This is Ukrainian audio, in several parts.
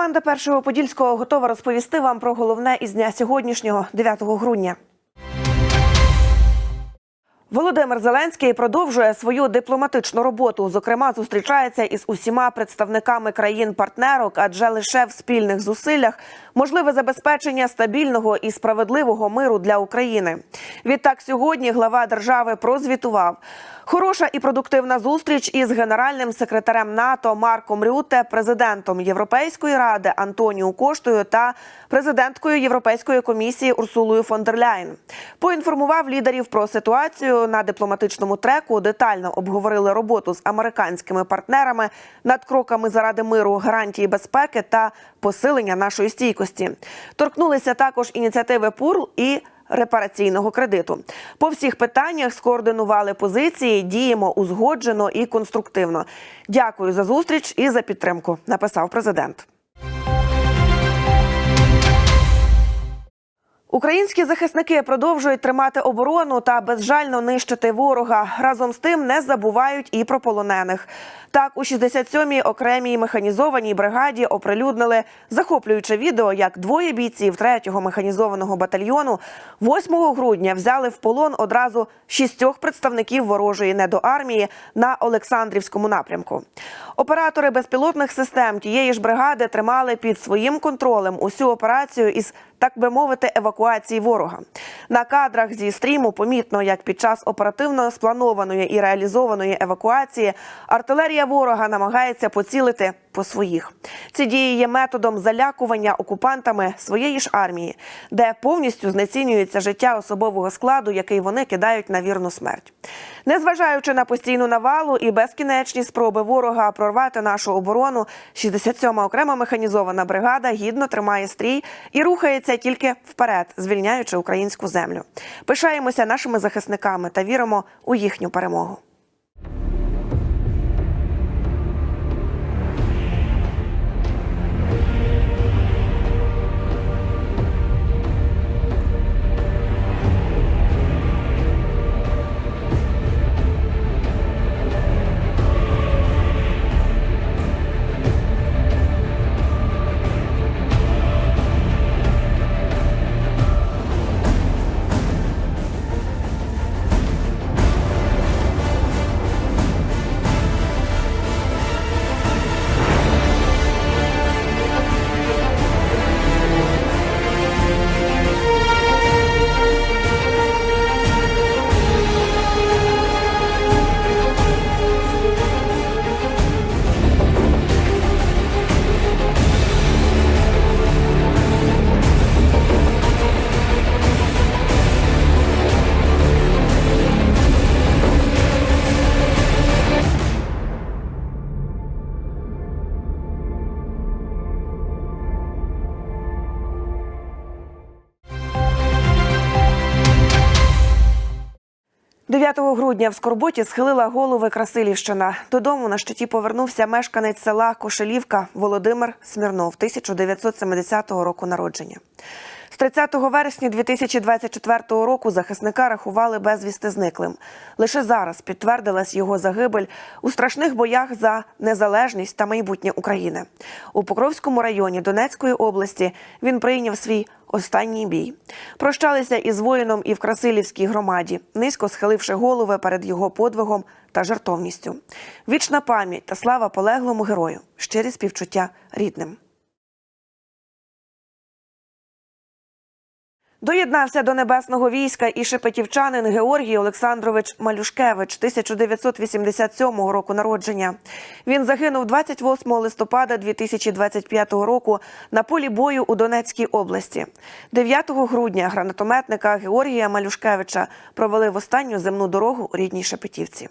Команда першого подільського готова розповісти вам про головне із дня сьогоднішнього, 9 грудня. Володимир Зеленський продовжує свою дипломатичну роботу. Зокрема, зустрічається із усіма представниками країн-партнерок, адже лише в спільних зусиллях можливе забезпечення стабільного і справедливого миру для України. Відтак, сьогодні глава держави прозвітував. Хороша і продуктивна зустріч із генеральним секретарем НАТО Марком Рюте, президентом Європейської ради Антоніу Коштою та президенткою Європейської комісії Урсулою фон дер Ляйн. Поінформував лідерів про ситуацію на дипломатичному треку. Детально обговорили роботу з американськими партнерами над кроками заради миру, гарантії безпеки та посилення нашої стійкості. Торкнулися також ініціативи ПУРЛ і репараційного кредиту. По всіх питаннях скоординували позиції, діємо узгоджено і конструктивно. Дякую за зустріч і за підтримку. Написав президент. Українські захисники продовжують тримати оборону та безжально нищити ворога. Разом з тим не забувають і про полонених. Так, у 67-й окремій механізованій бригаді оприлюднили захоплююче відео, як двоє бійців 3-го механізованого батальйону 8 грудня взяли в полон одразу шістьох представників ворожої недоармії на Олександрівському напрямку. Оператори безпілотних систем тієї ж бригади тримали під своїм контролем усю операцію із так би мовити, евакуації ворога. На кадрах зі стріму помітно, як під час оперативно спланованої і реалізованої евакуації артилерія ворога намагається поцілити по своїх. Ці дії є методом залякування окупантами своєї ж армії, де повністю знецінюється життя особового складу, який вони кидають на вірну смерть. Незважаючи на постійну навалу і безкінечні спроби ворога прорвати нашу оборону, 67-ма окрема механізована бригада гідно тримає стрій і рухається тільки вперед, звільняючи українську землю. Пишаємося нашими захисниками та віримо у їхню перемогу. – 9 грудня в Скорботі схилила голови Красилівщина. Додому на щиті повернувся мешканець села Кошелівка Володимир Смірнов, 1970 року народження. З 30 вересня 2024 року захисника рахували безвісти зниклим. Лише зараз підтвердилась його загибель у страшних боях за незалежність та майбутнє України. У Покровському районі Донецької області він прийняв свій останній бій. Прощалися із воїном і в Красилівській громаді, низько схиливши голови перед його подвигом та жертовністю. Вічна пам'ять та слава полеглому герою, щирі співчуття рідним. Доєднався до небесного війська і шепетівчанин Георгій Олександрович Малюшкевич 1987 року народження. Він загинув 28 листопада 2025 року на полі бою у Донецькій області. 9 грудня гранатометника Георгія Малюшкевича провели в останню земну дорогу у рідній Шепетівці.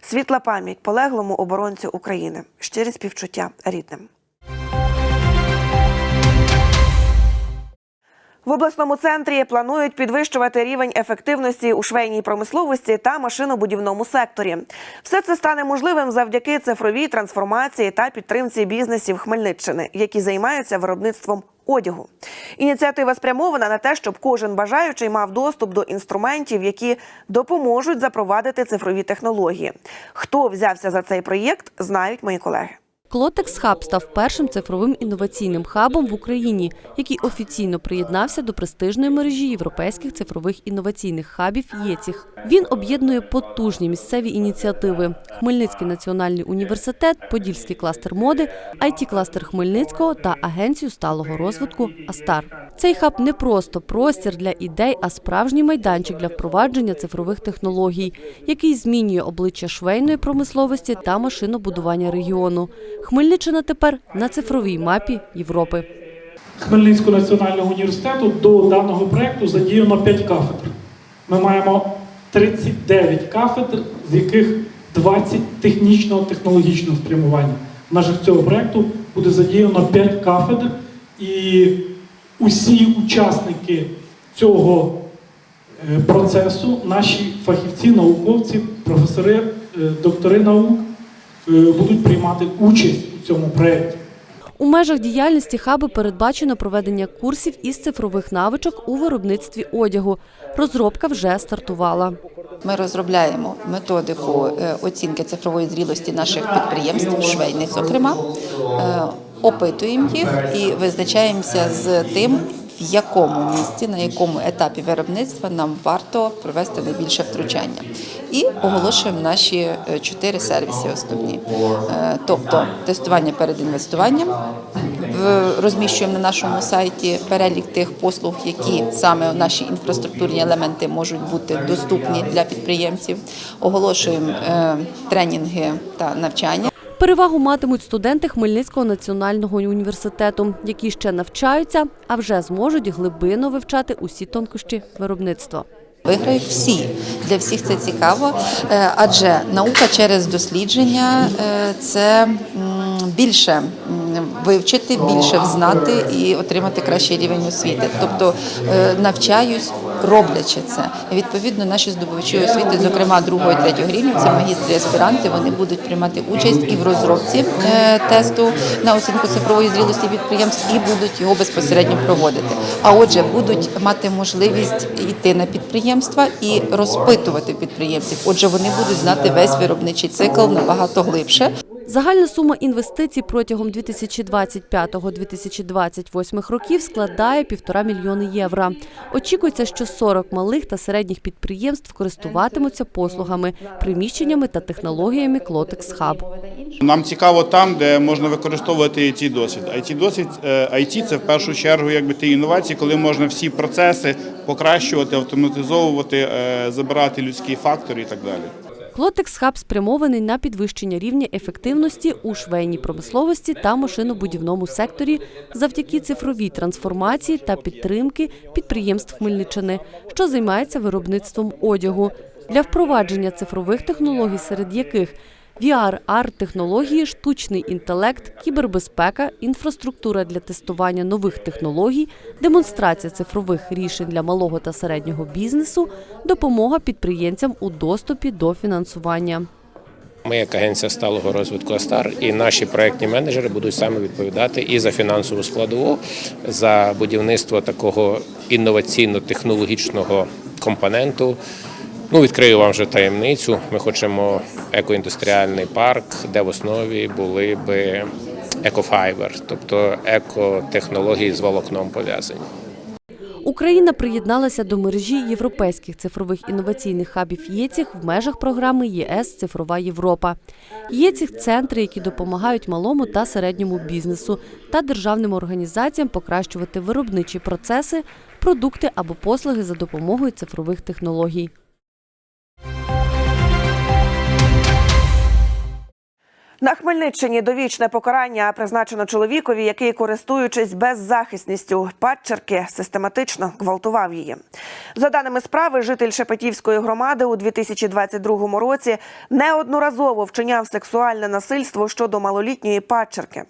Світла пам'ять полеглому оборонцю України. Щирі співчуття рідним. В обласному центрі планують підвищувати рівень ефективності у швейній промисловості та машинобудівному секторі. Все це стане можливим завдяки цифровій трансформації та підтримці бізнесів Хмельниччини, які займаються виробництвом одягу. Ініціатива спрямована на те, щоб кожен бажаючий мав доступ до інструментів, які допоможуть запровадити цифрові технології. Хто взявся за цей проєкт, знають мої колеги. Клотекс Хаб став першим цифровим інноваційним хабом в Україні, який офіційно приєднався до престижної мережі європейських цифрових інноваційних хабів ЄЦІХ. Він об'єднує потужні місцеві ініціативи: Хмельницький національний університет, Подільський кластер моди, it кластер Хмельницького та Агенцію сталого розвитку Астар. Цей хаб не просто простір для ідей, а справжній майданчик для впровадження цифрових технологій, який змінює обличчя швейної промисловості та машинобудування регіону. Хмельниччина тепер на цифровій мапі Європи. Хмельницького національного університету до даного проєкту задіяно 5 кафедр. Ми маємо 39 кафедр, з яких 20 технічного технологічного спрямування. В межах цього проєкту буде задіяно 5 кафедр, і усі учасники цього е, процесу, наші фахівці, науковці, професори, е, доктори наук будуть приймати участь у цьому проєкті. У межах діяльності хаби передбачено проведення курсів із цифрових навичок у виробництві одягу. Розробка вже стартувала. Ми розробляємо методику е, оцінки цифрової зрілості наших підприємств, швейних, зокрема, Е, опитуємо їх і визначаємося з тим, в якому місці, на якому етапі виробництва нам варто провести найбільше втручання. І оголошуємо наші е, чотири сервіси основні. Е, Тобто тестування перед інвестуванням, розміщуємо на нашому сайті перелік тих послуг, які саме наші інфраструктурні елементи можуть бути доступні для підприємців. Оголошуємо е, тренінги та навчання. Перевагу матимуть студенти Хмельницького національного університету, які ще навчаються, а вже зможуть глибинно вивчати усі тонкощі виробництва. Виграють всі. Для всіх це цікаво, е, адже наука через дослідження е, це більше вивчити, більше взнати і отримати кращий рівень освіти. Тобто е, навчаюсь, роблячи це. І, Відповідно, наші здобувачі освіти, зокрема другого і третього рівня, це магістри аспіранти, вони будуть приймати участь і в розробці тесту на оцінку цифрової зрілості підприємств, і будуть його безпосередньо проводити. А отже, будуть мати можливість йти на підприємства і розпитувати підприємців. Отже, вони будуть знати весь виробничий цикл набагато глибше. Загальна сума інвестицій протягом 2025-2028 років складає півтора мільйони євро. Очікується, що 40 малих та середніх підприємств користуватимуться послугами, приміщеннями та технологіями Клотекс Хаб. Нам цікаво там, де можна використовувати it досвід. it досвід IT – це в першу чергу якби ті інновації, коли можна всі процеси покращувати, автоматизовувати, е, забирати людський фактор і так далі. Клотекс Хаб спрямований на підвищення рівня ефективності у швейній промисловості та машинобудівному секторі завдяки цифровій трансформації та підтримки підприємств Хмельниччини, що займається виробництвом одягу для впровадження цифрових технологій, серед яких VR, AR технології, штучний інтелект, кібербезпека, інфраструктура для тестування нових технологій, демонстрація цифрових рішень для малого та середнього бізнесу, допомога підприємцям у доступі до фінансування. Ми, як агенція сталого розвитку Астар, і наші проектні менеджери будуть саме відповідати і за фінансову складову, за будівництво такого інноваційно-технологічного компоненту. Ну, відкрию вам вже таємницю. Ми хочемо екоіндустріальний парк, де в основі були би екофайбер, тобто екотехнології з волокном пов'язані. Україна приєдналася до мережі європейських цифрових інноваційних хабів ЄЦІХ в межах програми ЄС Цифрова Європа. ЄЦІХ – центри, які допомагають малому та середньому бізнесу та державним організаціям покращувати виробничі процеси, продукти або послуги за допомогою цифрових технологій. На Хмельниччині довічне покарання призначено чоловікові, який, користуючись беззахисністю падчерки, систематично гвалтував її. За даними справи, житель Шепетівської громади у 2022 році неодноразово вчиняв сексуальне насильство щодо малолітньої падчерки.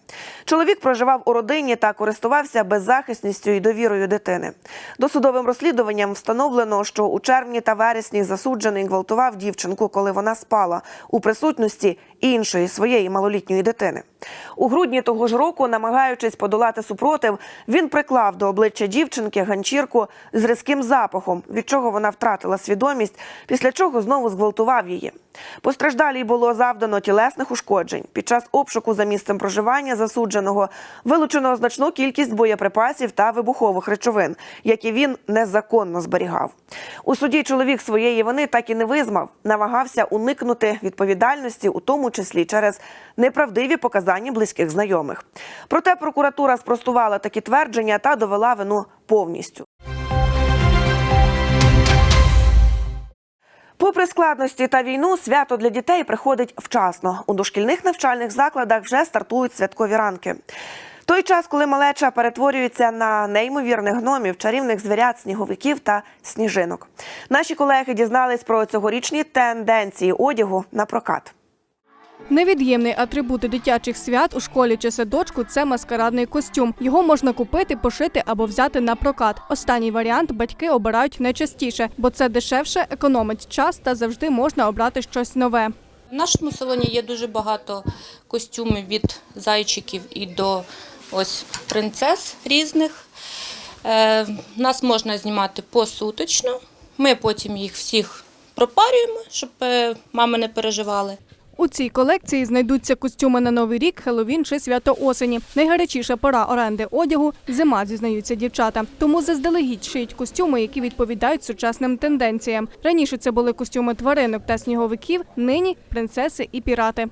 Чоловік проживав у родині та користувався беззахисністю і довірою дитини. Досудовим розслідуванням встановлено, що у червні та вересні засуджений гвалтував дівчинку, коли вона спала у присутності іншої своєї своєї малолітньої дитини. У грудні того ж року, намагаючись подолати супротив, він приклав до обличчя дівчинки ганчірку з різким запахом, від чого вона втратила свідомість, після чого знову зґвалтував її. Постраждалій було завдано тілесних ушкоджень. Під час обшуку за місцем проживання засудженого вилучено значну кількість боєприпасів та вибухових речовин, які він незаконно зберігав. У суді чоловік своєї вини так і не визнав, намагався уникнути відповідальності, у тому числі через неправдиві показання близьких знайомих. Проте прокуратура спростувала такі твердження та довела вину повністю. Попри складності та війну, свято для дітей приходить вчасно. У дошкільних навчальних закладах вже стартують святкові ранки. Той час, коли малеча перетворюється на неймовірних гномів, чарівних звірят, сніговиків та сніжинок. Наші колеги дізнались про цьогорічні тенденції одягу на прокат. Невід'ємний атрибут дитячих свят у школі чи садочку це маскарадний костюм. Його можна купити, пошити або взяти на прокат. Останній варіант батьки обирають найчастіше, бо це дешевше, економить час та завжди можна обрати щось нове. В нашому салоні є дуже багато костюмів від зайчиків і до ось принцес різних. Е, нас можна знімати посуточно. Ми потім їх всіх пропарюємо, щоб е, мами не переживали. У цій колекції знайдуться костюми на новий рік, Хеллоуін чи свято осені. Найгарячіша пора оренди одягу зима, зізнаються дівчата. Тому заздалегідь шиють костюми, які відповідають сучасним тенденціям. Раніше це були костюми тваринок та сніговиків, нині принцеси і пірати.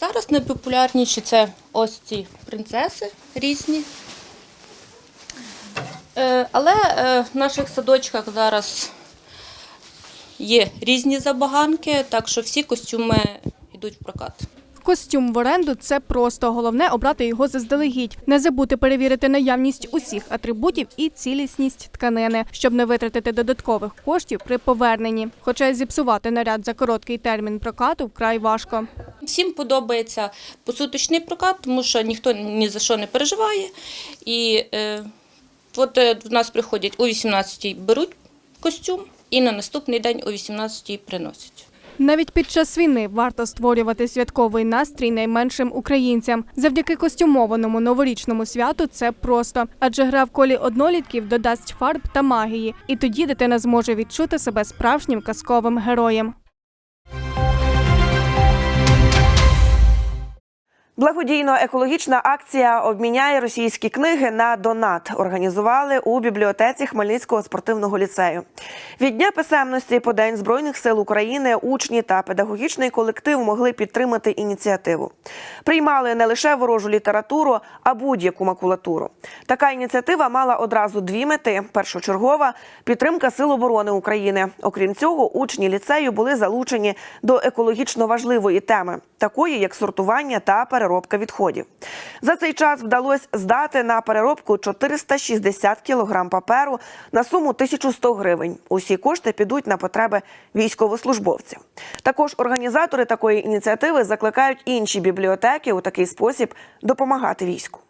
Зараз найпопулярніші це ось ці принцеси різні. Е, Але е, в наших садочках зараз є різні забаганки, так що всі костюми йдуть в прокат. Костюм в оренду це просто головне обрати його заздалегідь. Не забути перевірити наявність усіх атрибутів і цілісність тканини, щоб не витратити додаткових коштів при поверненні. Хоча зіпсувати наряд за короткий термін прокату вкрай важко. Всім подобається посуточний прокат, тому що ніхто ні за що не переживає. І е, от е, в нас приходять о 18-й беруть костюм і на наступний день о 18-й приносять. Навіть під час війни варто створювати святковий настрій найменшим українцям. Завдяки костюмованому новорічному святу це просто, адже гра в колі однолітків додасть фарб та магії, і тоді дитина зможе відчути себе справжнім казковим героєм. Благодійно-екологічна акція обміняє російські книги на донат. Організували у бібліотеці Хмельницького спортивного ліцею. Від дня писемності по День збройних сил України учні та педагогічний колектив могли підтримати ініціативу. Приймали не лише ворожу літературу, а будь-яку макулатуру. Така ініціатива мала одразу дві мети: першочергова підтримка сил оборони України. Окрім цього, учні ліцею були залучені до екологічно важливої теми, такої як сортування та переробка відходів. За цей час вдалося здати на переробку 460 кілограм паперу на суму 1100 гривень. Усі кошти підуть на потреби військовослужбовців. Також організатори такої ініціативи закликають інші бібліотеки у такий спосіб допомагати війську.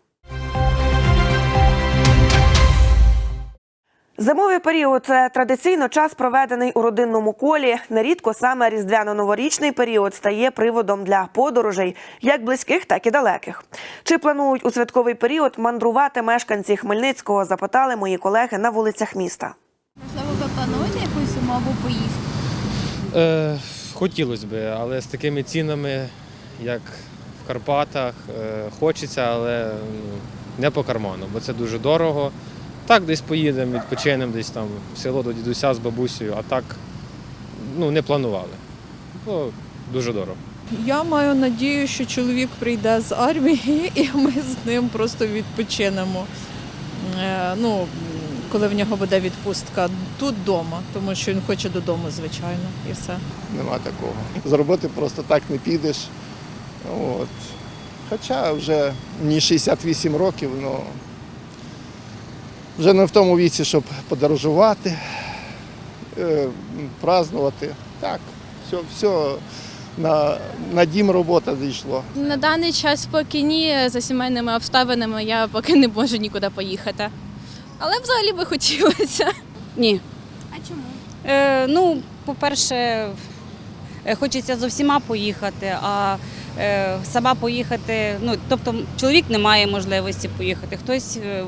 Зимовий період це традиційно час, проведений у родинному колі. Нерідко саме різдвяно-новорічний період стає приводом для подорожей, як близьких, так і далеких. Чи планують у святковий період мандрувати мешканці Хмельницького? Запитали мої колеги на вулицях міста. Можливо, ви плануєте якусь зимову поїздку? Е, хотілося б, але з такими цінами, як в Карпатах, е, хочеться, але ну, не по карману, бо це дуже дорого. Так, десь поїдемо, відпочинемо десь там в село до дідуся з бабусею, а так ну, не планували. Бо дуже дорого. Я маю надію, що чоловік прийде з армії, і ми з ним просто відпочинемо. Е, Ну, коли в нього буде відпустка тут вдома, тому що він хоче додому, звичайно, і все. Нема такого. З роботи просто так не підеш. От. Хоча вже мені 68 років, але вже не в тому віці, щоб подорожувати, е, празднувати. Так, все, все на, на дім робота зійшло. На даний час поки ні, за сімейними обставинами я поки не можу нікуди поїхати. Але взагалі би хотілося. Ні. А чому? Е, ну, по-перше, е, хочеться з усіма поїхати, а е, сама поїхати. Ну, тобто чоловік не має можливості поїхати, хтось е,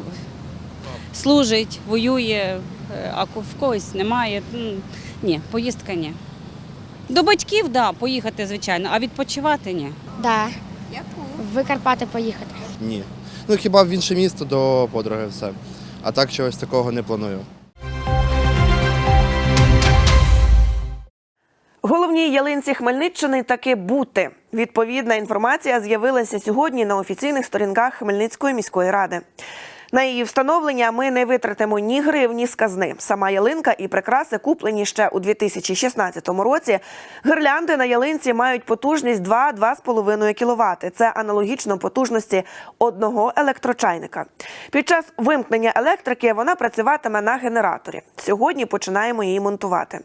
служить, воює, е, а в когось немає. Ну, Ні, поїздка ні. До батьків, так, да, поїхати, звичайно, а відпочивати ні. Да. В Карпати поїхати. Ні. Ну хіба в інше місто до подруги все. А так чогось такого не планую. Головній ялинці Хмельниччини таки бути. Відповідна інформація з'явилася сьогодні на офіційних сторінках Хмельницької міської ради. На її встановлення ми не витратимо ні грив, ні з казни. Сама ялинка і прикраси куплені ще у 2016 році. Гирлянди на ялинці мають потужність 2-2,5 кВт. Це аналогічно потужності одного електрочайника. Під час вимкнення електрики вона працюватиме на генераторі. Сьогодні починаємо її монтувати.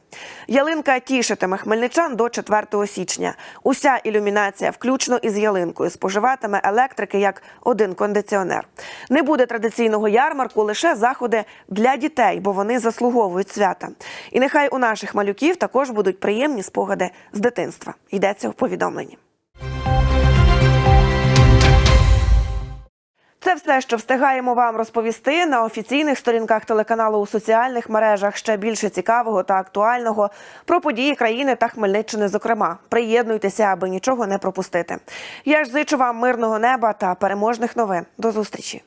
Ялинка тішитиме хмельничан до 4 січня. Уся ілюмінація, включно із ялинкою, споживатиме електрики як один кондиціонер. Не буде традиційного ярмарку, лише заходи для дітей, бо вони заслуговують свята. І нехай у наших малюків також будуть приємні спогади з дитинства. Йдеться в повідомленні. Це все, що встигаємо вам розповісти на офіційних сторінках телеканалу у соціальних мережах. Ще більше цікавого та актуального про події країни та Хмельниччини. Зокрема, приєднуйтеся, аби нічого не пропустити. Я ж зичу вам мирного неба та переможних новин. До зустрічі.